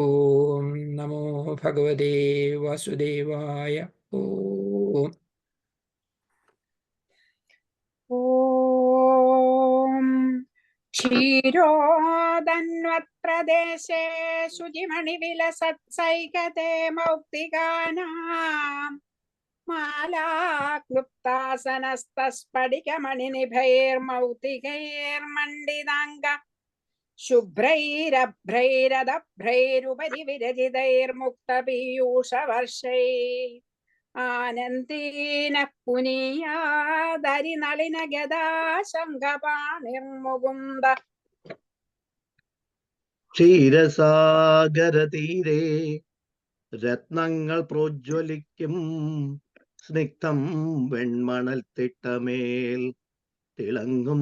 ഓം നമോ ഭഗവതേ വാസുദേവായ ഓം ഓം ക്ഷീരോദന്വത്പ്രദേശേ ശുചിമണിവിലസത്സൈകതേ മൗക്തികാനാം മാലാക്ലുപ്താസനസ്തസ്ഫടികമണിനിഭൈർമൗക്തികൈർമണ്ഡിതാംഗ शुभ्रैरभ्रैरदभ्रैरुपरि विरचितैर्मुक्तपीयूषवर्षैः ആനന്ദീന പുനീയാദരിനളിന ഗദാശങ്കപാണിർമുകുന്ദ ക്ഷീരസാഗരതീരെ രത്നങ്ങൾ പ്രോജ്വലിക്കും സ്നിഗ്ധം വെൺമണൽ തിട്ടമേൽ തിളങ്ങും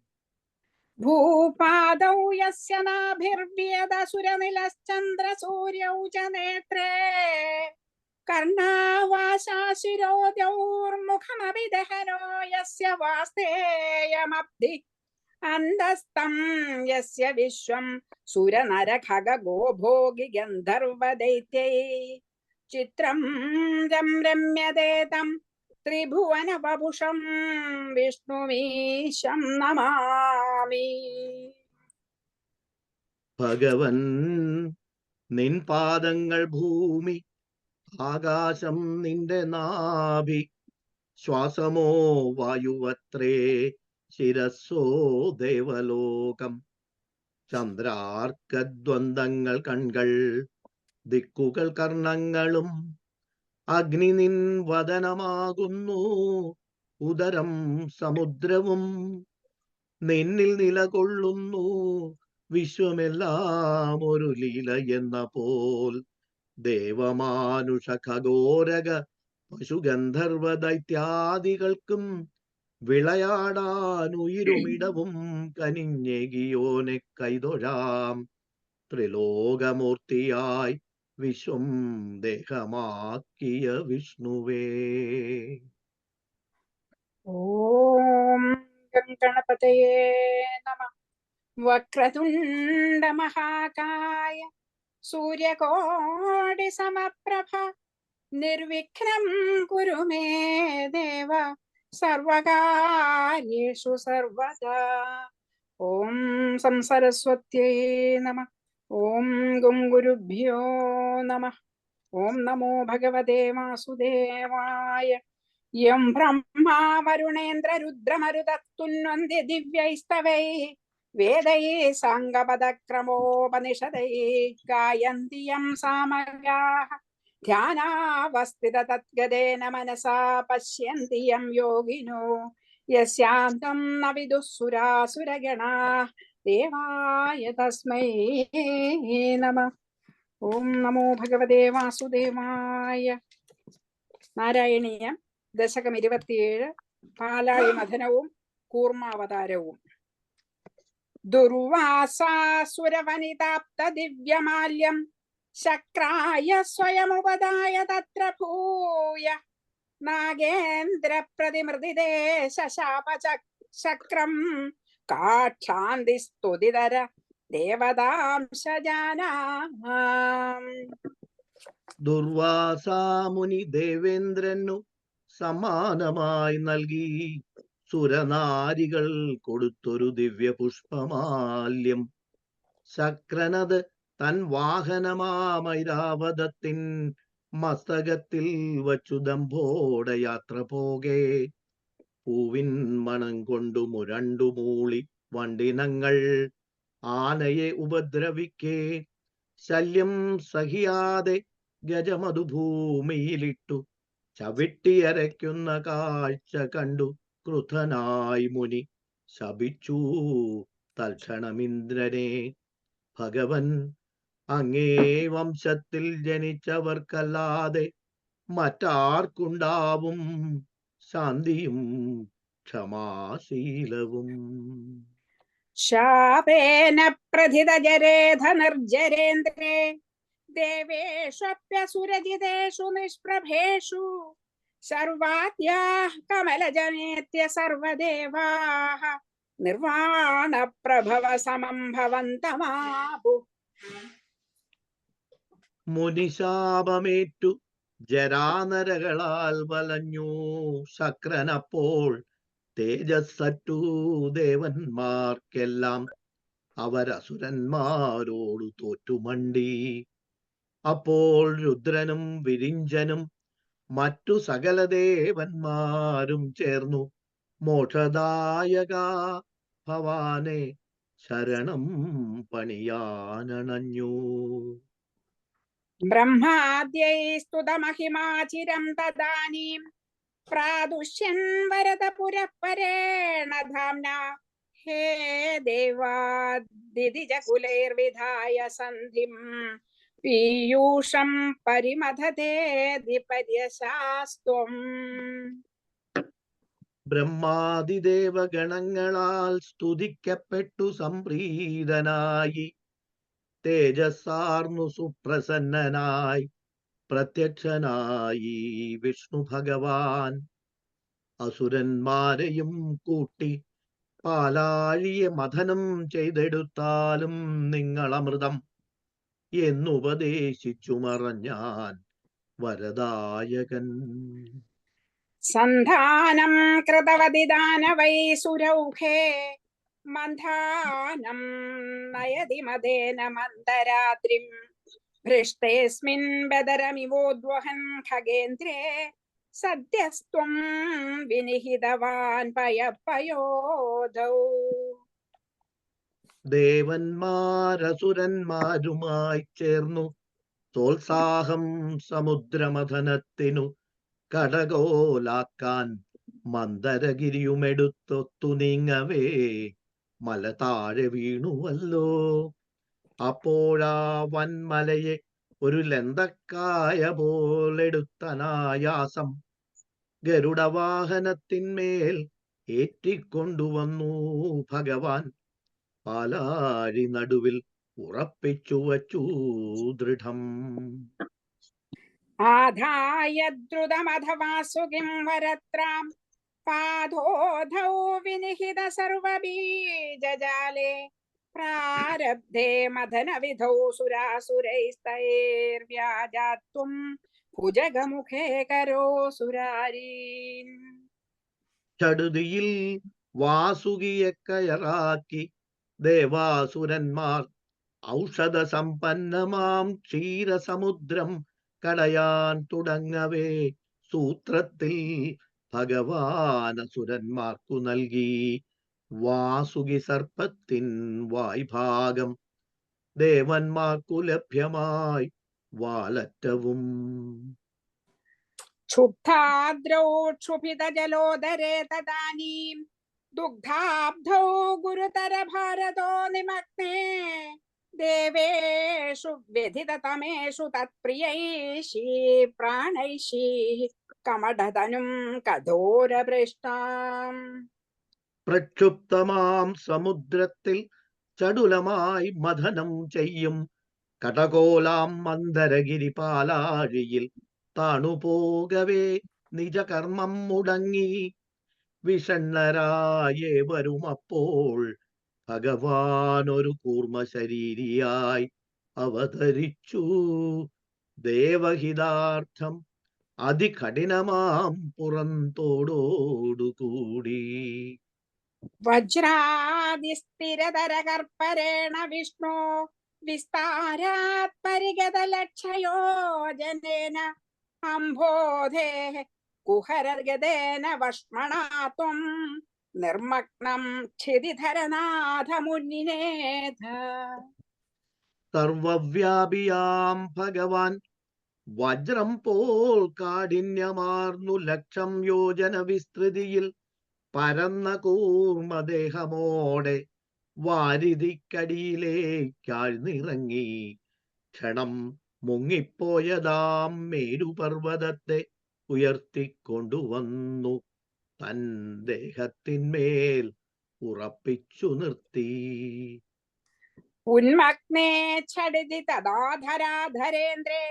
भूपादौ यस्य नाभिर्व्यदसुरनिलश्चन्द्रसूर्यौ च नेत्रे। कर्णावाशाशिरोद्यौर्मुखमपि दहनो यस्य वास्तेयमब्धि। अन्दस्तं यस्य विश्वं भोगि गन्धर्वदैत्यै चित्रं रम्यते तम् ത്രിഭുവനവപുഷം വിഷ്ണുമീശം നമാമി. ഭഗവൻ നിൻ പാദങ്ങൾ ഭൂമി ആകാശം നിന്റെ നാഭി ശ്വാസമോ വായുവത്രേ ശിരസ്സോ ദേവലോകം. ചന്ദ്രാർക്കദ്വന്ദ്ങ്ങൾ കൺകൾ ദിക്കുകൾ കർണങ്ങളും അഗ്നി നിൻ വദനമാകുന്നു. ഉദരം സമുദ്രവും നിന്നിൽ നിലകൊള്ളുന്നു. വിശ്വമെല്ലാം ഒരു ലീല എന്ന പോൽ. ദേവമാനുഷ ഖഗോരക പശുഗന്ധർവ ദൈത്യാദികൾക്കും വിളയാടാനുയിരുമിടവും കനിഞ്ഞെകിയോനെ കൈതൊഴാം. ത്രിലോകമൂർത്തിയായി വിശ്വം ദേഹമാക്കിയ വിഷ്ണുവേ. ഓം ഗണപതയേ നമ. വക്രതുണ്ട മഹാകായ സൂര്യകോടി സമപ്രഭ. നിർവിഘ്നം കുരു മേ ദേവ. സർവകാര്യേഷു സർവദാ. ഓം സംസരസ്വത്യേ നമ. ഓം ഗുരുഭ്യോ നമ. ഓം നമോ ഭഗവതേ വാസുദേവായ. യം ബ്രഹ്മാ വരുണേന്ദ്ര രുദ്രമരുതത്തുന്വന്തി ദിവ്യൈസ്തവൈ. വേദൈ സാംഗപദക്രമോപനിഷദൈ. ഗായന്തി യം സാമഗാ ധ്യാനാവസ്ഥിത തദ്ഗതേന മനസാ പശ്യന്തി യം യോഗിനോ. യസ്യാന്തം ന വിദുഃസുരാസുരഗണാഃ ദേവായ തസ്മൈ നമ ഓം നമോ ഭഗവതേ വാസുദേവായ നാരായണീയം ദശകം ഇരുപത്തിയേഴ് പാലായി മഥനവും കൂർമാവതാരവും। ദുർവാസാസുരവനിതാപ്ത ദിവ്യമാല്യം ശക്രായ സ്വയമുപദായ തത്ര ഭൂയ। നാഗേന്ദ്ര പ്രതിമൃതിദേ ശശാപ ശക്രം കാക്ഷാന്തി സ്തുതിതര ദേവതാംശജാനാം ദുർവാസാമുനി ദേവേന്ദ്രനു സമാനമായി നൽകി. സുരനാരികൾ കൊടുത്തൊരു ദിവ്യ പുഷ്പമാല്യം ശക്രനത് തൻ വാഹനമാമൈരാവതത്തിൻ മസ്തകത്തിൽ വച്ചു ദമ്പോടെ യാത്ര പോകെ. പൂവിൻ മണം കൊണ്ടു മുരണ്ടു മൂളി വണ്ടിനങ്ങൾ. ആനയെ ഉപദ്രവിക്കേ. ശല്യം സഹിയാതെ ഗജമതു ഭൂമിയിലിട്ടു. ചവിട്ടിയരയ്ക്കുന്ന കാഴ്ച കണ്ടു ക്രുധനായി മുനി. ശപിച്ചു തൽക്ഷണമിന്ദ്രനെ. ഭഗവൻ അങ്ങേ വംശത്തിൽ ജനിച്ചവർക്കല്ലാതെ മറ്റാർക്കുണ്ടാവും? ശാന്തിയും ക്ഷമാശീലവും ശാപേന പ്രഥിതജരേധ നിർജരേന്ദ്രേ ദേവേഷ്വപ്യസുരജിതേഷു നിഷ്പ്രഭേഷു സർവാദ്യാः കമലജനേത്യ സർവദേവാः നിർവാണ പ്രഭവ സമം ഭവന്തമാപു മുനിശാപമേറ്റു ജരാനരകളാൽ വലഞ്ഞു ശക്രനപ്പോൾ തേജസ്സറ്റു ദേവന്മാർക്കെല്ലാം അവരസുരന്മാരോടു തോറ്റുമണ്ടി. അപ്പോൾ രുദ്രനും വിരിഞ്ചനും മറ്റു സകല ദേവന്മാരും ചേർന്നു മോക്ഷദായക ഭവാനെ ശരണം പണിയാനണഞ്ഞു. ബ്രഹ്മാദ്യൈ സ്തുതമഹിമാചിരം തദാനീം പ്രാദുഷ്യൻ വരദ ധാംന ഹേ ദേവാദിതിജകുലൈർവിധായ സന്ധിം പീയൂഷം പരിമഥതേധിപര്യശാസ്ത്വം ബ്രഹ്മാതിദേവഗണങ്ങളാൽ സ്തുതിക്കപ്പെട്ടു സംപ്രീതനായി. തേജസ്സാർന്നു സുപ്രസന്നനായി പ്രത്യക്ഷനായി വിഷ്ണു ഭഗവാൻ. അസുരന്മാരെയും കൂട്ടി പാലാഴിയെ മഥനം ചെയ്തെടുത്താലും നിങ്ങളമൃതം എന്നുപദേശിച്ചു മറഞ്ഞാൻ വരദായകൻ. സന്ധാനം കൃതവതി ദാനവൈ സുരൗഖേ. മന്ധാനം നയതി മദേന മന്ദരാത്രിം ഭൃഷ്ടേസ്മിൻ ബദരമിവോദ്വഹൻ ഖഗേന്ദ്രേ സദ്യസ്ത്വം വിനിഹിതവാൻ പയപ്പയോദൗ ദേവന്മാരസുരന്മാരുമായി ചേർന്നു തോത്സാഹം സമുദ്രമഥനത്തിനു കടകോലാക്കാൻ മന്ദരഗിരിയുമെടുത്തൊത്തു നീങ്ങവേ. മല താഴെ വീണുവല്ലോ. അപ്പോഴാ വൻമലയെ ഒരു ലന്തക്കായ പോലെടുത്തനായാസം ഗരുഡവാഹനത്തിന്മേൽ ഏറ്റിക്കൊണ്ടുവന്നു ഭഗവാൻ. പാലാഴി നടുവിൽ ഉറപ്പിച്ചു വച്ചു ദൃഢം. ആധായ ദ്രുതമധവാസുകിം വരത്രാം പാദോധൗ വിനിഹിത സർവബീജജാലേ പ്രാരബ്ധേ മഥനവിധൗ സുരാസുരൈസ്തൈർവ്യാജാത്വം ഭുജകമുഖേ കരോ സുരാരീൻ ചടുതിയിൽ വാസുകിയെ കയറാക്കി ദേവാസുരന്മാർ ഔഷധ സമ്പന്നമാം ക്ഷീരസമുദ്രം കടയാൻ തുടങ്ങവേ സൂത്രത്തിൽ ഭഗവാനസുരന്മാർക്കു നൽകി വാസുകി സർപ്പത്തിൻ വായ്ഭാഗം ദേവന്മാർക്കു ലഭ്യമായി വാലറ്റവും क्षुब्धाद्रौ क्षुभितजलोदरे तदानीं दुग्धाब्धौ गुरुतरभारतो निमग्ने देवेषु व्यथिततमेषु तत्प्रियैषी प्राणैषी കമടതനും കഠോരഭ്രഷ്ടാം. പ്രക്ഷുപ്തമാം സമുദ്രത്തിൽ ചടുലമായി മഥനം ചെയ്യും. കടകോലാം മന്ദരഗിരി പാലാഴിയിൽ തണുപോകവേ നിജകർമ്മം മുടങ്ങി. വിഷണ്ണരായേ വരുമപ്പോൾ ഭഗവാൻ ഒരു കൂർമ്മശരീരിയായി അവതരിച്ചു. ദേവഹിതാർത്ഥം അതികഠിനമാം പുറന്തോടോടുകൂടി. വജ്രാതിസ്ഥിരതരകർപ്പരേണ വിഷ്ണു വിസ്താരാത് ലക്ഷയോജനേന അംബോധേ കുഹരർഗതേന വഷ്മണാത്വം നിർമ്മഗ്നം ക്ഷിതിധരനാഥമുന്നിനേധ സർവവ്യാപിയാം ഭഗവാൻ വജ്രം പോൽ കാഠിന്യമാർന്നു ലക്ഷം യോജന വിസ്തൃതിയിൽ പരന്ന കൂർമദേഹമോടെ വാരിതിക്കടിയിലേക്കാഴ്ന്നിറങ്ങി ക്ഷണം മുങ്ങിപ്പോയതാം മേരുപർവതത്തെ ഉയർത്തിക്കൊണ്ടുവന്നു. തൻ ദേഹത്തിന്മേൽ ഉറപ്പിച്ചു നിർത്തി. ഉന്മഗ്നേ ഛടിതി തദാധരാധരേന്ദ്രേ.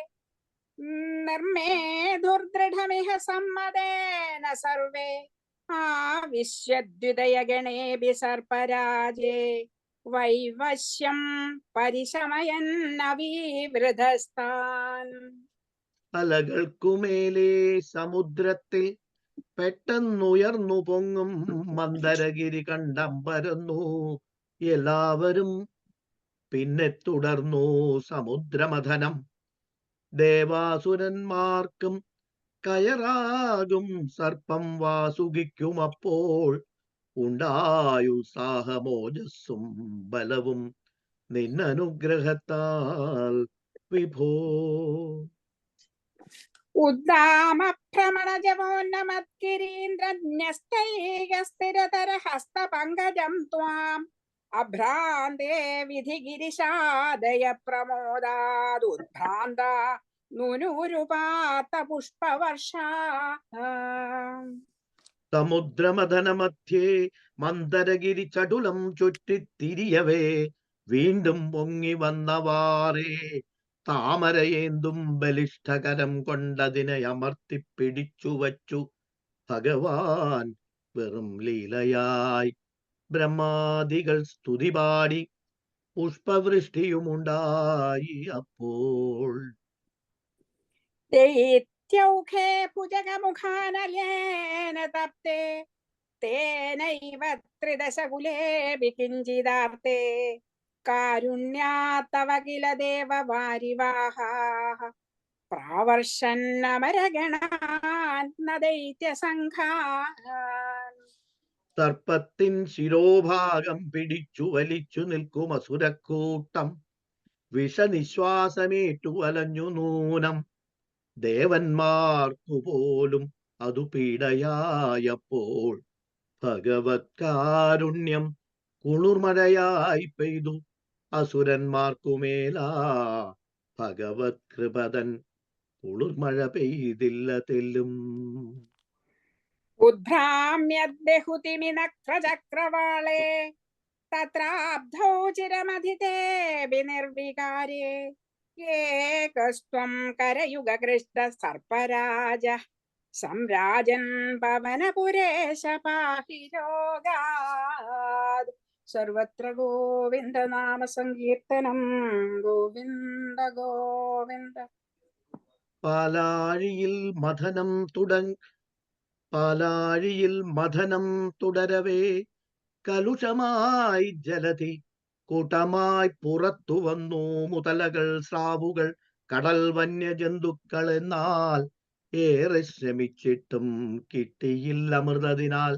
നിർമ്മേ ദുർദൃഢമിഹ സമ്മതേന സർവേ ആവിശ്യദ്വിതയഗണേഭി സർപ്പരാജേ വൈവശ്യം പരിശമയന്നവീവൃതസ്ഥാൻ അലകൾക്കുമേലെ സമുദ്രത്തിൽ പെട്ടെന്നുയർന്നു പൊങ്ങും മന്ദരഗിരി കണ്ടം പരന്നു. എല്ലാവരും പിന്നെ തുടർന്നു സമുദ്രമഥനം. ദേവാസുരന്മാർക്കും കയറാകും സർപ്പം വാസുകിക്കും അപ്പോൾ ഉണ്ടായുത്സാഹമോജസ്സും ബലവും നിന്നനുഗ്രഹത്താൽ വിഭോ. ഉദ്ദാമഭ്രമണജവോന്നമത്കിരീന്ദ്രന്യസ്തൈകസ്ഥിരതര ഹസ്തപങ്കജം ത്വാം. അഭ്രാന്തേ വിധിഗിരിശാദയ പ്രമോദാദുദ്ഭ്രാന്ത നുനൂരുപാത്ത പുഷ്പവർഷാ സമുദ്രമഥനമധ്യേ മന്ദരഗിരി ചടുലം ചുറ്റിത്തിരിയവേ വീണ്ടും പൊങ്ങി വന്നവാറേ താമരയേന്തും ബലിഷ്ഠകരം കൊണ്ടതിനെ അമർത്തി പിടിച്ചു വച്ചു ഭഗവാൻ വെറും ലീലയായി ബ്രഹ്മാദികൾ സ്തുതി പാടി. പുഷ്പവൃഷ്ടിയുമുണ്ടായി അപ്പോൾ. ദൈത്യൗഖേ ദൈത്യസംഘാൻ സർപ്പത്തിൻ ശിരോഭാഗം പിടിച്ചു വലിച്ചു നിൽക്കും അസുരക്കൂട്ടം വിഷനിശ്വാസമേറ്റു വലഞ്ഞു നൂനം. ദേവന്മാർക്കു പോലും അതു പീഡയായപ്പോൾ ഭഗവത് കാരുണ്യം കുളിർമഴയായി പെയ്തു. അസുരന്മാർക്കുമേലാ ഭഗവത് കൃപതൻ കുളിർമഴ പെയ്തില്ല തെല്ലും. ഉദ്ഭ്രാമ്യദ്ബഹുതിമിനക്രചക്രവാളേ തത്രാബ്ധോ ചിരമധിതേ വിനിർവികാരേ ഏകസ്ത്വം കരയുഗകൃഷ്ട സർപ്പരാജ സംരാജൻ പവനപുരേശ പാഹി രോഗാത് സർവത്ര ഗോവിന്ദ നാമ സങ്കീർത്തനം ഗോവിന്ദ ഗോവിന്ദ. പാലാഴിയിൽ മഥനം തുടങ് പാലാഴിയിൽ മഥനം തുടരവേ. കലുഷമായി ജലതി കൂട്ടമായി പുറത്തു വന്നു മുതലകൾ സ്രാവുകൾ കടൽ വന്യജന്തുക്കൾ എന്നാൽ ഏറെ ശ്രമിച്ചിട്ടും കിട്ടിയില്ല അമൃതതിനാൽ.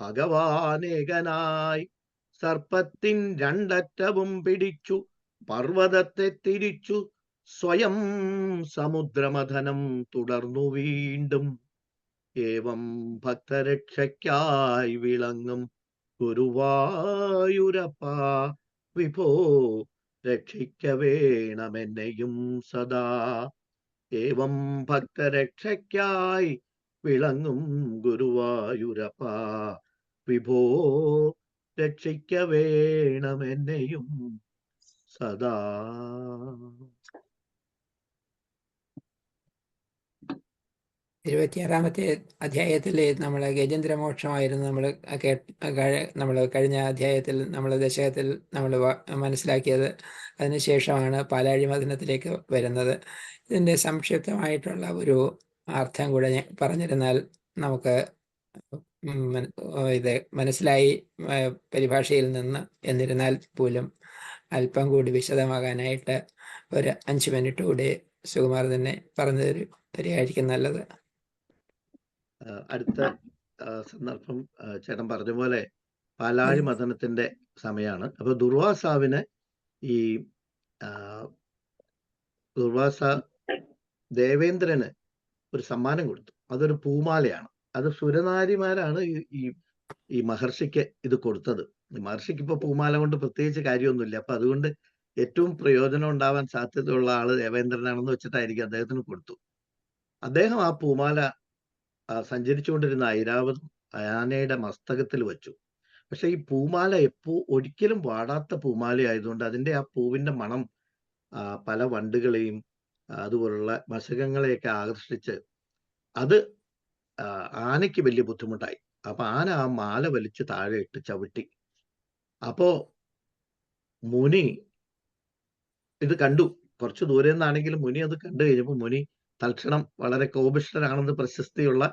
ഭഗവാനേകനായി സർപ്പത്തിൻ രണ്ടറ്റവും പിടിച്ചു പർവതത്തെ തിരിച്ചു സ്വയം സമുദ്രമഥനം തുടർന്നു വീണ്ടും. ഏവം ഭക്തരക്ഷയ്ക്കായി വിളങ്ങും ഗുരുവായൂരപ്പ. വിഭോ രക്ഷിക്ക വേണമെന്നെയും സദാ. ഏവം ഭക്തരക്ഷയ്ക്കായി വിളങ്ങും ഗുരുവായൂരപ്പ. വിഭോ രക്ഷിക്ക വേണമെന്നെയും സദാ. ഇരുപത്തിയാറാമത്തെ അധ്യായത്തിൽ നമ്മൾ ഗജേന്ദ്രമോക്ഷമായിരുന്നു നമ്മൾ നമ്മൾ കഴിഞ്ഞ അധ്യായത്തിൽ നമ്മൾ ദശകത്തിൽ നമ്മൾ മനസ്സിലാക്കിയത്. അതിനുശേഷമാണ് പാലാഴി മദനത്തിലേക്ക് വരുന്നത്. ഇതിന്റെ സംക്ഷിപ്തമായിട്ടുള്ള ഒരു അർത്ഥം കൂടെ പറഞ്ഞിരുന്നാൽ നമുക്ക് ഇത് മനസ്സിലായി പരിഭാഷയിൽ നിന്ന് എന്നിരുന്നാൽ പോലും അല്പം കൂടി വിശദമാകാനായിട്ട് ഒരു അഞ്ച് മിനിറ്റ് കൂടി സുകുമാർ തന്നെ പറഞ്ഞു തരും തരികയായിരിക്കും നല്ലത്. അടുത്ത സന്ദർഭം ചേട്ടൻ പറഞ്ഞ പോലെ പാലാഴി മതനത്തിന്റെ സമയമാണ് അപ്പൊ ദുർവാസാവിന് ഈ ദുർവാസ ദേവേന്ദ്രന് ഒരു സമ്മാനം കൊടുത്തു. അതൊരു പൂമാലയാണ്. അത് സുരനാരിമാരാണ് ഈ ഈ- മഹർഷിക്ക് ഇത് കൊടുത്തത്. മഹർഷിക്ക് ഇപ്പൊ പൂമാല കൊണ്ട് പ്രത്യേകിച്ച് കാര്യമൊന്നുമില്ല. അപ്പൊ അതുകൊണ്ട് ഏറ്റവും പ്രയോജനം ഉണ്ടാവാൻ സാധ്യതയുള്ള ആൾ ദേവേന്ദ്രനാണെന്ന് വെച്ചിട്ടായിരിക്കും അദ്ദേഹത്തിന് കൊടുത്തു. അദ്ദേഹം ആ പൂമാല സഞ്ചരിച്ചുകൊണ്ടിരുന്ന ഐരാവത് ആനയുടെ മസ്തകത്തിൽ വെച്ചു. പക്ഷെ ഈ പൂമാല എപ്പോ ഒരിക്കലും വാടാത്ത പൂമാല ആയതുകൊണ്ട് അതിന്റെ ആ പൂവിന്റെ മണം പല വണ്ടുകളെയും അതുപോലുള്ള മശകങ്ങളെയൊക്കെ ആകർഷിച്ച് അത് ആനയ്ക്ക് വലിയ ബുദ്ധിമുട്ടായി. അപ്പൊ ആന ആ മാല വലിച്ച് താഴെ ഇട്ട് ചവിട്ടി. അപ്പോ മുനി ഇത് കണ്ടു. കുറച്ച് ദൂരെ നിന്നാണെങ്കിലും മുനി അത് കണ്ടു കഴിഞ്ഞപ്പോൾ മുനി തൽക്ഷണം വളരെ കോപിഷ്ഠനാണെന്ന് പ്രശസ്തിയുള്ള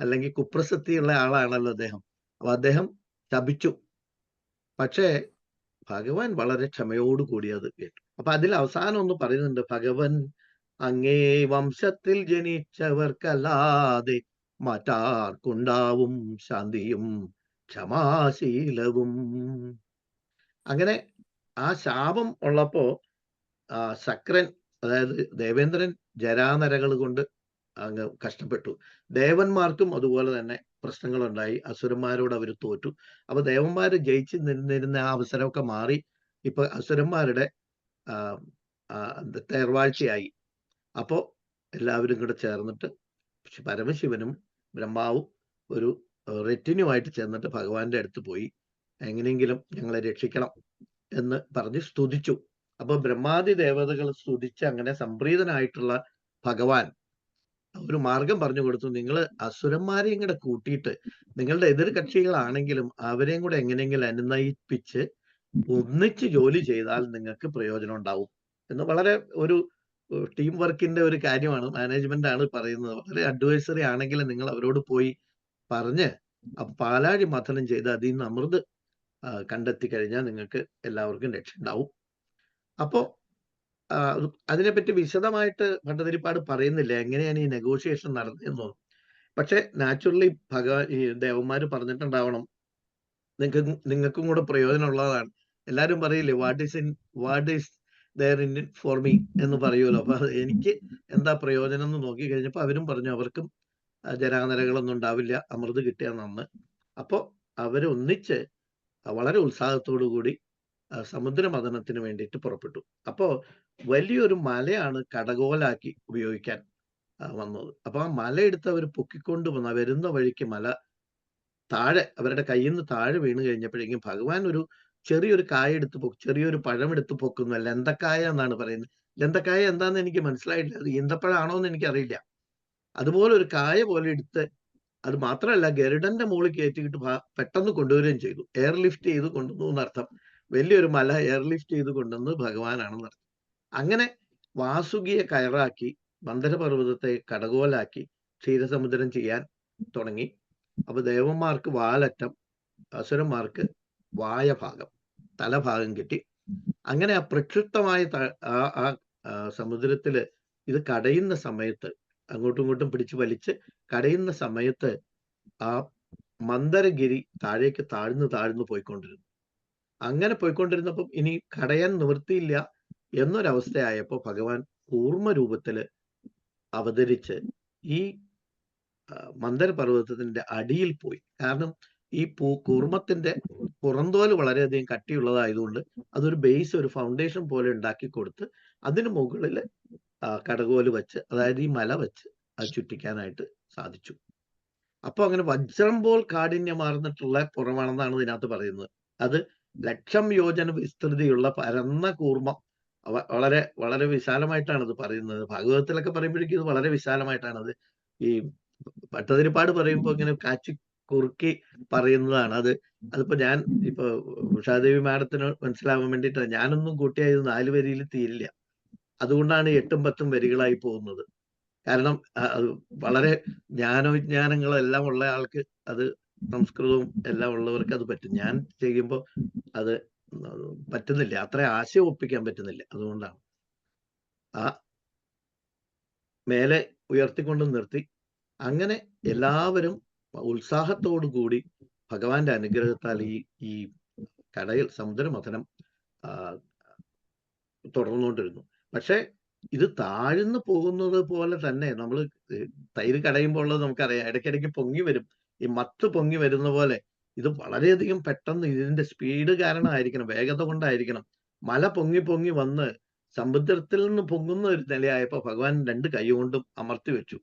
അല്ലെങ്കിൽ കുപ്രസിദ്ധിയുള്ള ആളാണല്ലോ അദ്ദേഹം. അപ്പൊ അദ്ദേഹം ശപിച്ചു. പക്ഷേ ഭഗവാൻ വളരെ ക്ഷമയോടുകൂടി അത് കേട്ടു. അപ്പൊ അതിൽ അവസാനം ഒന്ന് പറയുന്നുണ്ട് ഭഗവൻ അങ്ങേ വംശത്തിൽ ജനിച്ചവർക്കല്ലാതെ മറ്റാർക്കുണ്ടാവും ശാന്തിയും ക്ഷമാശീലവും. അങ്ങനെ ആ ശാപം ഉള്ളപ്പോ ശക്രൻ അതായത് ദേവേന്ദ്രൻ ജരാനരകൾ കൊണ്ട് അങ്ങ് കഷ്ടപ്പെട്ടു. ദേവന്മാർക്കും അതുപോലെ തന്നെ പ്രശ്നങ്ങളുണ്ടായി. അസുരന്മാരോട് അവർ തോറ്റു. അപ്പൊ ദേവന്മാർ ജയിച്ച് നിന്നിരുന്ന ആ അവസരമൊക്കെ മാറി. ഇപ്പൊ അസുരന്മാരുടെ തേർവാഴ്ചയായി. അപ്പോ എല്ലാവരും കൂടെ ചേർന്നിട്ട് പരമശിവനും ബ്രഹ്മാവും ഒരു റെറ്റിനുമായിട്ട് ചെന്നിട്ട് ഭഗവാന്റെ അടുത്ത് പോയി. എങ്ങനെയെങ്കിലും ഞങ്ങളെ രക്ഷിക്കണം എന്ന് പറഞ്ഞ് സ്തുതിച്ചു. അപ്പൊ ബ്രഹ്മാദി ദേവതകൾ സ്തുതിച്ച് അങ്ങനെ സംപ്രീതനായിട്ടുള്ള ഭഗവാൻ ഒരു മാർഗം പറഞ്ഞു കൊടുത്തു. നിങ്ങൾ അസുരന്മാരെയും കൂടെ കൂട്ടിയിട്ട് നിങ്ങളുടെ എതിർ കക്ഷികളാണെങ്കിലും അവരെയും കൂടെ എങ്ങനെയെങ്കിലും അനുനയിപ്പിച്ച് ഒന്നിച്ച് ജോലി ചെയ്താൽ നിങ്ങൾക്ക് പ്രയോജനം ഉണ്ടാവും. എന്ന് വളരെ ഒരു ടീം വർക്കിന്റെ ഒരു കാര്യമാണ്. മാനേജ്മെന്റ് ആണ് പറയുന്നത്. വളരെ അഡ്വൈസറി ആണെങ്കിൽ നിങ്ങൾ അവരോട് പോയി പറഞ്ഞ് പാലാഴി മഥനം ചെയ്ത് അതിൽ നിന്ന് അമൃത് കണ്ടെത്തി കഴിഞ്ഞാൽ നിങ്ങൾക്ക് എല്ലാവർക്കും രക്ഷ ഉണ്ടാവും. അപ്പോ അതിനെപ്പറ്റി വിശദമായിട്ട് ഭട്ടതിരിപ്പാട് പറയുന്നില്ല. എങ്ങനെയാണ് ഈ നെഗോഷിയേഷൻ നടന്നതെന്നൊന്നും പക്ഷെ നാച്ചുറലി ഭഗവാൻ ഈ ദേവന്മാർ പറഞ്ഞിട്ടുണ്ടാവണം. നിങ്ങൾക്ക് നിങ്ങൾക്കും കൂടെ പ്രയോജനമുള്ളതാണ്. എല്ലാരും പറയില്ലേ what is in what is there in for me എന്ന് പറയുമല്ലോ. അപ്പൊ എനിക്ക് എന്താ പ്രയോജനം എന്ന് നോക്കി കഴിഞ്ഞപ്പോ അവരും പറഞ്ഞു അവർക്കും ജരാനരകളൊന്നും ഉണ്ടാവില്ല. അമൃത് കിട്ടിയ നന്ന്. അപ്പോ അവരൊന്നിച്ച് വളരെ ഉത്സാഹത്തോടു കൂടി സമുദ്രമഥനത്തിന് വേണ്ടിയിട്ട് പുറപ്പെട്ടു. അപ്പോ വലിയൊരു മലയാണ് കടകോലാക്കി ഉപയോഗിക്കാൻ വന്നത്. അപ്പൊ ആ മല എടുത്ത് അവർ പൊക്കിക്കൊണ്ട് വന്ന വരുന്ന വഴിക്ക് മല താഴെ അവരുടെ കയ്യിൽ നിന്ന് താഴെ വീണ് കഴിഞ്ഞപ്പോഴേക്കും ഭഗവാൻ ഒരു ചെറിയൊരു കായ എടുത്ത് പൊ ചെറിയൊരു പഴം എടുത്ത് പൊക്കുന്നു. ലെന്തക്കായ എന്നാണ് പറയുന്നത്. ലെന്തക്കായ എന്താന്ന് എനിക്ക് മനസ്സിലായിട്ടില്ല അത് ഈന്തപ്പഴാണോ എന്ന് എനിക്കറിയില്ല. അതുപോലെ ഒരു കായ പോലെ എടുത്ത് അത് മാത്രമല്ല ഗരുഡന്റെ മുകളിൽ കയറ്റിയിട്ട് പെട്ടെന്ന് കൊണ്ടുവരികയും ചെയ്തു. എയർ ലിഫ്റ്റ് ചെയ്ത് കൊണ്ടുവന്നു എന്നർത്ഥം. വലിയൊരു മല എയർലിഫ്റ്റ് ചെയ്ത് കൊണ്ടുവന്ന് ഭഗവാനാണെന്ന് പറഞ്ഞു അങ്ങനെ വാസുകിയെ കയറാക്കി മന്ദരപർവതത്തെ കടകോലാക്കി ക്ഷീരസമുദ്രം ചെയ്യാൻ തുടങ്ങി. അപ്പൊ ദേവന്മാർക്ക് വാലറ്റം അസുരന്മാർക്ക് വായഭാഗം തലഭാഗം കിട്ടി. അങ്ങനെ ആ പ്രക്ഷുപ്തമായ ആ സമുദ്രത്തിൽ ഇത് കടയുന്ന സമയത്ത് അങ്ങോട്ടും ഇങ്ങോട്ടും പിടിച്ചു വലിച്ച് കടയുന്ന സമയത്ത് ആ മന്ദരഗിരി താഴേക്ക് താഴ്ന്നു താഴ്ന്നു പോയിക്കൊണ്ടിരുന്നു. അങ്ങനെ പോയിക്കൊണ്ടിരുന്നപ്പം ഇനി കടയാൻ നിവൃത്തിയില്ല എന്നൊരവസ്ഥയായപ്പോ ഭഗവാൻ കൂർമ്മ രൂപത്തിൽ അവതരിച്ച് ഈ മന്ദരപർവതത്തിന്റെ അടിയിൽ പോയി. കാരണം ഈ പൂ കൂർമ്മത്തിന്റെ പുറന്തോൽ വളരെയധികം കട്ടിയുള്ളതായതുകൊണ്ട് അതൊരു ബേസ് ഒരു ഫൗണ്ടേഷൻ പോലെ ഉണ്ടാക്കി കൊടുത്ത് അതിന് മുകളിൽ കടകോൽ വെച്ച് അതായത് ഈ മല വെച്ച് അത് ചുറ്റിക്കാനായിട്ട് സാധിച്ചു. അപ്പൊ അങ്ങനെ വജ്രം പോൽ കാഠിന്യമാർന്നിട്ടുള്ള പുറമാണെന്നാണ് ഇതിനകത്ത് പറയുന്നത്. അത് ലക്ഷം യോജന വിസ്തൃതിയുള്ള പരന്ന കൂർമ്മം വളരെ വളരെ വിശാലമായിട്ടാണ് പറയുന്നത്. ഭാഗവതത്തിലൊക്കെ പറയുമ്പോഴേക്കും ഇത് വളരെ വിശാലമായിട്ടാണ് അത് ഈ പട്ടതിരിപ്പാട് പറയുമ്പോൾ ഇങ്ങനെ കാച്ചി കുറുക്കി പറയുന്നതാണ്. അത് അതിപ്പോ ഞാൻ ഇപ്പൊ ഉഷാദേവി മാഡത്തിന് മനസ്സിലാവാൻ വേണ്ടിട്ട് ഞാനൊന്നും കൂട്ടിയാൽ ഇത് നാല് വരിയിൽ തീരില്ല. അതുകൊണ്ടാണ് എട്ടും പത്തും വരികളായി പോകുന്നത്. കാരണം വളരെ ജ്ഞാനവിജ്ഞാനങ്ങളെല്ലാം ഉള്ള ആൾക്ക് അത് സംസ്കൃതവും എല്ലാം ഉള്ളവർക്ക് അത് പറ്റും. ഞാൻ ചെയ്യുമ്പോൾ അത് പറ്റുന്നില്ല. അത്ര ആശയം ഒപ്പിക്കാൻ പറ്റുന്നില്ല. അതുകൊണ്ടാണ്. ആ മേലെ ഉയർത്തിക്കൊണ്ട് നിർത്തി. അങ്ങനെ എല്ലാവരും ഉത്സാഹത്തോടു കൂടി ഭഗവാന്റെ അനുഗ്രഹത്താൽ ഈ ഈ കടയിൽ സമുദ്രമഥനം തുടർന്നുകൊണ്ടിരുന്നു. പക്ഷെ ഇത് താഴ്ന്നു പോകുന്നത് പോലെ തന്നെ നമ്മൾ തൈര് കടയുമ്പോൾ ഉള്ളത് നമുക്കറിയാം. ഇടയ്ക്കിടയ്ക്ക് പൊങ്ങി വരും. ഈ മത്ത് പൊങ്ങി വരുന്ന പോലെ ഇത് വളരെയധികം പെട്ടെന്ന് ഇതിന്റെ സ്പീഡ് കാരണമായിരിക്കണം വേഗത കൊണ്ടായിരിക്കണം. മല പൊങ്ങി പൊങ്ങി വന്ന് സമുദ്രത്തിൽ നിന്ന് പൊങ്ങുന്ന ഒരു നിലയായപ്പോ ഭഗവാൻ രണ്ട് കൈ കൊണ്ടും അമർത്തി വെച്ചു.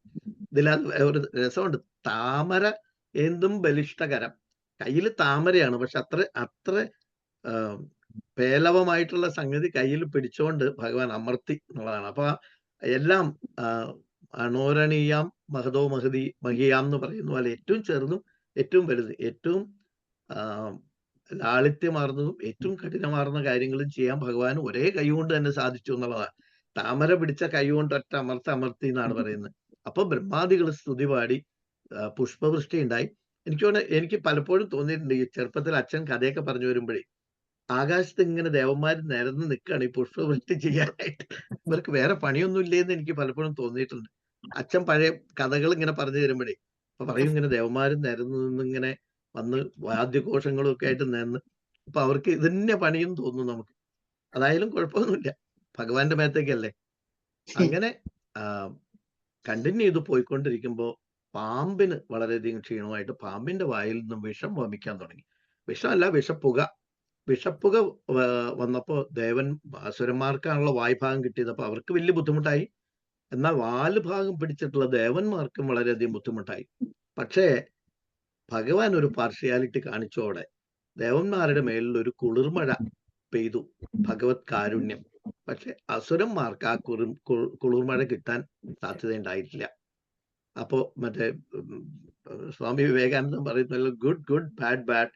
ഇതിലത് ഒരു രസമുണ്ട്. താമര എന്തും ബലിഷ്ഠകരം. കയ്യിൽ താമരയാണ് പക്ഷെ അത്ര അത്ര പേലവമായിട്ടുള്ള സംഗതി കയ്യിൽ പിടിച്ചുകൊണ്ട് ഭഗവാൻ അമർത്തി എന്നുള്ളതാണ്. അപ്പൊ എല്ലാം അണോരണീയാം മഹതോ മഹതി മഹിയാം എന്ന് പറയുന്ന. പോലെ ഏറ്റവും ചെറുതും ഏറ്റവും വലുത് ഏറ്റവും ലാളിത്യമാർന്നതും ഏറ്റവും കഠിനമാർന്ന കാര്യങ്ങളും ചെയ്യാൻ ഭഗവാൻ ഒരേ കൈ കൊണ്ട് തന്നെ സാധിച്ചു എന്നുള്ളതാണ്. താമര പിടിച്ച കൈ കൊണ്ട് ഒറ്റ അമർത്തി അമർത്തി എന്നാണ് പറയുന്നത്. അപ്പൊ ബ്രഹ്മാദികൾ സ്തുതി പാടി പുഷ്പവൃഷ്ടി ഉണ്ടായി എനിക്ക് എനിക്ക് പലപ്പോഴും തോന്നിയിട്ടുണ്ട് ഈ ചെറുപ്പത്തിൽ അച്ഛൻ കഥയൊക്കെ പറഞ്ഞു വരുമ്പോഴേ ആകാശത്ത് ഇങ്ങനെ ദേവന്മാർ നിരന്ന് നിൽക്കുകയാണ് ഈ പുഷ്പവൃഷ്ടി ചെയ്യാനായിട്ട്. ഇവർക്ക് വേറെ പണിയൊന്നും ഇല്ലേന്ന് എനിക്ക് പലപ്പോഴും തോന്നിയിട്ടുണ്ട്. അച്ഛൻ പഴയ കഥകൾ ഇങ്ങനെ പറഞ്ഞു തരുമ്പോഴേ അപ്പൊ പറയും ഇങ്ങനെ ദേവന്മാരും നിരന്ന് നിന്നിങ്ങനെ വന്ന് വാദ്യഘോഷങ്ങളും ഒക്കെ ആയിട്ട് നിന്ന് അപ്പൊ അവർക്ക് ഇതിന്നെ പണിയും തോന്നുന്നു നമുക്ക്. അതായാലും കുഴപ്പമൊന്നുമില്ല. ഭഗവാന്റെ മേത്തേക്കല്ലേ അങ്ങനെ കണ്ടിന്യൂ ചെയ്ത് പോയിക്കൊണ്ടിരിക്കുമ്പോ പാമ്പിന് വളരെയധികം ക്ഷീണമായിട്ട് പാമ്പിന്റെ വായിൽ നിന്നും വിഷം വമിക്കാൻ തുടങ്ങി. വിഷമല്ല വിഷപ്പുക. വിഷപ്പുക വന്നപ്പോൾ വന്നപ്പോ ദേവൻ അസുരന്മാർക്കാണല്ലോ വായ്ഭാഗം കിട്ടിയത്. അപ്പൊ അവർക്ക് വലിയ ബുദ്ധിമുട്ടായി. എന്നാൽ വാൽ ഭാഗം പിടിച്ചിട്ടുള്ള ദേവന്മാർക്കും വളരെയധികം ബുദ്ധിമുട്ടായി. പക്ഷേ ഭഗവാൻ ഒരു പാർഷ്യാലിറ്റി കാണിച്ചോടെ ദേവന്മാരുടെ മേലിൽ ഒരു കുളിർമഴ പെയ്തു. ഭഗവത് കാരുണ്യം. പക്ഷെ അസുരന്മാർക്ക് ആ കുളിർ- കുളിർമഴ കിട്ടാൻ സാധ്യതയുണ്ടായിട്ടില്ല അപ്പോ മറ്റേ Swami Vivekanandan പറയുന്നല്ലോ good good bad bad.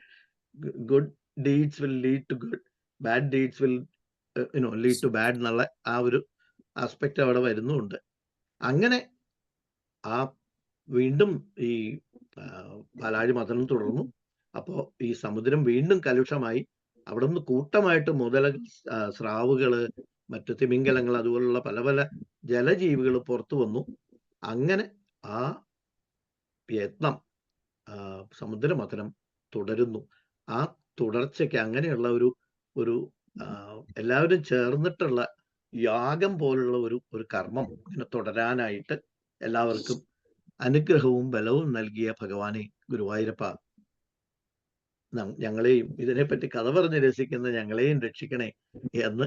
Good deeds will lead to good. Bad deeds will you know lead to bad എന്നുള്ള ആ ഒരു ആസ്പെക്ട് അവിടെ വരുന്നുണ്ട്. അങ്ങനെ ആ വീണ്ടും ഈ പാലാഴി മതനം തുടർന്നു. അപ്പോ ഈ സമുദ്രം വീണ്ടും കലുഷമായി. അവിടെ നിന്ന് കൂട്ടമായിട്ട് മുതല സ്രാവുകൾ മറ്റു തിമിംഗലങ്ങൾ അതുപോലുള്ള പല പല ജലജീവികൾ പുറത്തു വന്നു. അങ്ങനെ ആ യത്നം സമുദ്രമഥനം തുടരുന്നു. ആ തുടർച്ചയ്ക്ക് അങ്ങനെയുള്ള ഒരു ഒരു എല്ലാവരും ചേർന്നിട്ടുള്ള യാഗം പോലുള്ള ഒരു ഒരു കർമ്മം ഇങ്ങനെ തുടരാനായിട്ട് എല്ലാവർക്കും അനുഗ്രഹവും ബലവും നൽകിയ ഭഗവാനെ ഗുരുവായൂരപ്പ ഞങ്ങളെയും ഇതിനെപ്പറ്റി കഥ പറഞ്ഞ് രസിക്കുന്ന ഞങ്ങളെയും രക്ഷിക്കണേ എന്ന്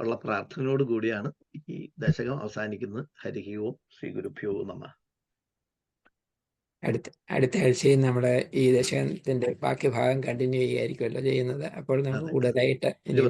ഉള്ള പ്രാർത്ഥനയോട് കൂടിയാണ് ഈ ദശകം അവസാനിക്കുന്നത്. ഹരിഹി ശ്രീ ഗുരുഭ്യോ നമ. അടുത്ത അടുത്ത ആഴ്ചയും നമ്മുടെ ഈ ദശകത്തിന്റെ ബാക്കി ഭാഗം കണ്ടിന്യൂ ചെയ്യുകയായിരിക്കുമല്ലോ ചെയ്യുന്നത്. അപ്പോൾ നമുക്ക്. കൂടുതലായിട്ട് ഇനി